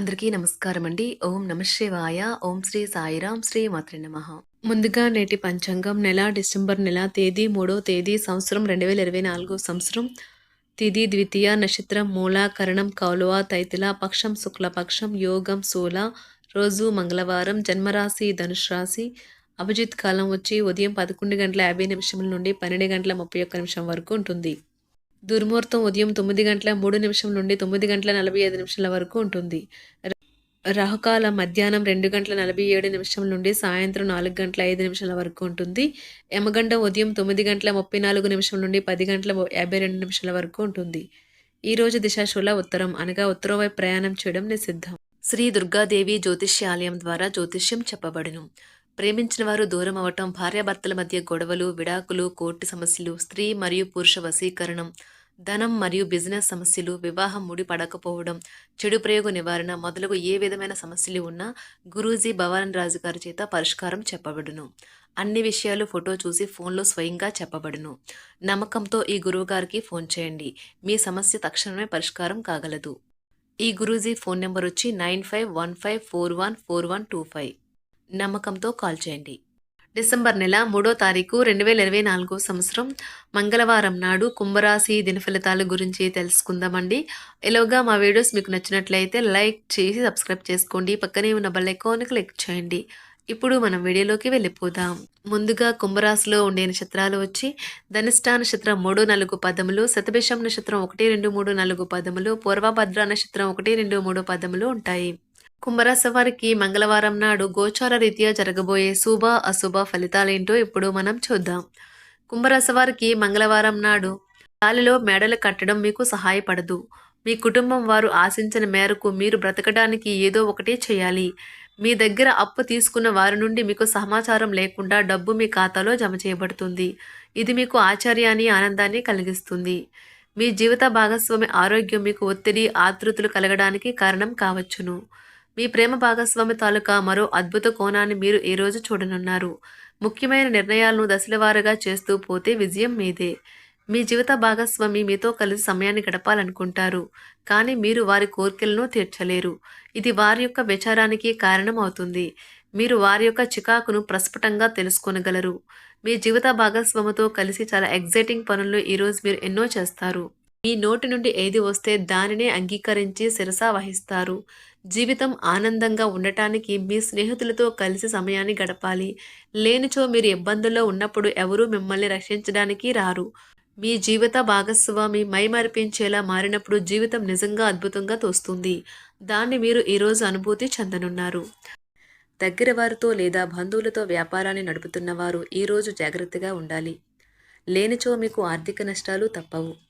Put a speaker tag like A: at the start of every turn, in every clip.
A: అందరికీ నమస్కారం అండి. ఓం నమ శివాయ. ఓం శ్రీ సాయిరాం శ్రీ మాత్రి నమ. ముందుగా నేటి పంచాంగం నెల డిసెంబర్ నెల తేదీ మూడో తేదీ సంవత్సరం రెండు వేల ఇరవై నాలుగో సంవత్సరం. తిది ద్వితీయ నక్షత్రం మూల కరణం కౌలువ తైతిల పక్షం శుక్లపక్షం యోగం శూల రోజు మంగళవారం జన్మరాశి ధనుష్ రాశి. అభిజిత్ కాలం వచ్చి ఉదయం పదకొండు గంటల యాభై నిమిషముల నుండి పన్నెండు గంటల ముప్పై ఒక్క నిమిషం వరకు ఉంటుంది. దుర్ముహూర్తం ఉదయం తొమ్మిది గంటల మూడు నిమిషం నుండి తొమ్మిది గంటల నలభై ఐదు నిమిషాల వరకు ఉంటుంది. రాహుకాల మధ్యాహ్నం రెండు గంటల నలభై ఏడు నిమిషం నుండి సాయంత్రం నాలుగు గంటల ఐదు నిమిషాల వరకు ఉంటుంది. యమగండ ఉదయం తొమ్మిది గంటల ముప్పై నాలుగు నిమిషం నుండి పది గంటల యాభై రెండు నిమిషాల వరకు ఉంటుంది. ఈ రోజు దిశాశూల ఉత్తరం అనగా ఉత్తరం వైపు ప్రయాణం చేయడం నిషిద్ధం. శ్రీ దుర్గాదేవి జ్యోతిష్యాలయం ద్వారా జ్యోతిష్యం చెప్పబడును. ప్రేమించిన వారు దూరం అవటం భార్యాభర్తల మధ్య గొడవలు విడాకులు కోర్టు సమస్యలు స్త్రీ మరియు పురుష వశీకరణం ధనం మరియు బిజినెస్ సమస్యలు వివాహం ముడి పడకపోవడం చెడు ప్రయోగ నివారణ మొదలగు ఏ విధమైన సమస్యలు ఉన్నా గురూజీ భవాన్ రాజు గారి చేత పరిష్కారం చెప్పబడును. అన్ని విషయాలు ఫోటో చూసి ఫోన్లో స్వయంగా చెప్పబడును. నమ్మకంతో ఈ గురువు గారికి ఫోన్ చేయండి. మీ సమస్య తక్షణమే పరిష్కారం కాగలదు. ఈ గురూజీ ఫోన్ నెంబర్ వచ్చి nine five one five four one four one two five. నమ్మకంతో కాల్ చేయండి. డిసెంబర్ నెల మూడో తారీఖు రెండు వేల ఇరవై నాలుగో సంవత్సరం మంగళవారం నాడు కుంభరాశి దినఫలితాల గురించి తెలుసుకుందామండి. ఎలాగా మా వీడియోస్ మీకు నచ్చినట్లయితే లైక్ చేసి సబ్స్క్రైబ్ చేసుకోండి. పక్కనే ఉన్న బెల్ ఐకాన్ క్లిక్ చేయండి. ఇప్పుడు మనం వీడియోలోకి వెళ్ళిపోదాం. ముందుగా కుంభరాశిలో ఉండే నక్షత్రాలు వచ్చి ధనిష్టా నక్షత్రం మూడు నాలుగు పదములు శతభిషం నక్షత్రం ఒకటి రెండు మూడు నాలుగు పదములు పూర్వభద్ర నక్షత్రం ఒకటి రెండు మూడు పదములు ఉంటాయి. కుంభరాశి వారికి మంగళవారం నాడు గోచార రీత్యా జరగబోయే శుభ అశుభ ఫలితాలేంటో ఇప్పుడు మనం చూద్దాం. కుంభరాశి వారికి మంగళవారం నాడు గాలిలో మేడలు కట్టడం మీకు సహాయపడదు. మీ కుటుంబం వారు ఆశించిన మేరకు మీరు బ్రతకడానికి ఏదో ఒకటి చేయాలి. మీ దగ్గర అప్పు తీసుకున్న వారి నుండి మీకు సమాచారం లేకుండా డబ్బు మీ ఖాతాలో జమ చేయబడుతుంది. ఇది మీకు ఆశ్చర్యాన్ని ఆనందాన్ని కలిగిస్తుంది. మీ జీవిత భాగస్వామి ఆరోగ్యం మీకు ఒత్తిడి ఆతృతలు కలగడానికి కారణం కావచ్చును. మీ ప్రేమ భాగస్వామి తాలూకా మరో అద్భుత కోణాన్ని మీరు ఈ రోజు చూడనున్నారు? ముఖ్యమైన నిర్ణయాలను దశలవారుగా చేస్తూ పోతే విజయం మీదే. మీ జీవిత భాగస్వామి మీతో కలిసి సమయాన్ని గడపాలనుకుంటారు. కానీ మీరు వారి కోరికలను తీర్చలేరు. ఇది వారి యొక్క విచారానికి కారణం అవుతుంది మీరు వారి యొక్క చికాకును ప్రస్ఫుటంగా తెలుసుకోనగలరు. మీ జీవిత భాగస్వామితో కలిసి చాలా ఎగ్జైటింగ్ పనులు ఈరోజు మీరు ఎన్నో చేస్తారు. మీ నోటి నుండి ఏది వస్తే దానినే అంగీకరించి శిరసా వహిస్తారు. జీవితం ఆనందంగా ఉండటానికి మీ స్నేహితులతో కలిసి సమయాన్ని గడపాలి. లేనిచో మీరు ఇబ్బందుల్లో ఉన్నప్పుడు ఎవరూ మిమ్మల్ని రక్షించడానికి రారు. మీ జీవిత భాగస్వామి మైమర్పించేలా మారినప్పుడు జీవితం నిజంగా అద్భుతంగా తోస్తుంది. దాన్ని మీరు ఈరోజు అనుభూతి చెందనున్నారు. దగ్గర వారితో లేదా బంధువులతో వ్యాపారాన్ని నడుపుతున్న వారు ఈరోజు జాగ్రత్తగా ఉండాలి. లేనిచో మీకు ఆర్థిక నష్టాలు తప్పవు.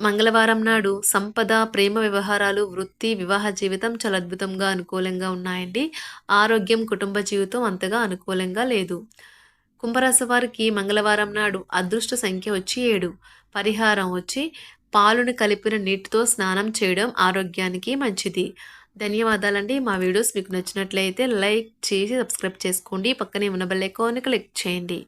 A: మంగళవారం నాడు సంపద ప్రేమ వ్యవహారాలు వృత్తి వివాహ జీవితం చాలా అద్భుతంగా అనుకూలంగా ఉన్నాయండి. ఆరోగ్యం కుటుంబ జీవితం అంతగా అనుకూలంగా లేదు. కుంభరాశి వారికి మంగళవారం నాడు అదృష్ట సంఖ్య వచ్చి ఏడు. పరిహారం వచ్చి పాలుని కలిపిన నీటితో స్నానం చేయడం ఆరోగ్యానికి మంచిది. ధన్యవాదాలండి. మా వీడియోస్ మీకు నచ్చినట్లయితే లైక్ చేసి సబ్స్క్రైబ్ చేసుకోండి. పక్కనే ఉన్న బెల్ ఐకాన్ క్లిక్ చేయండి.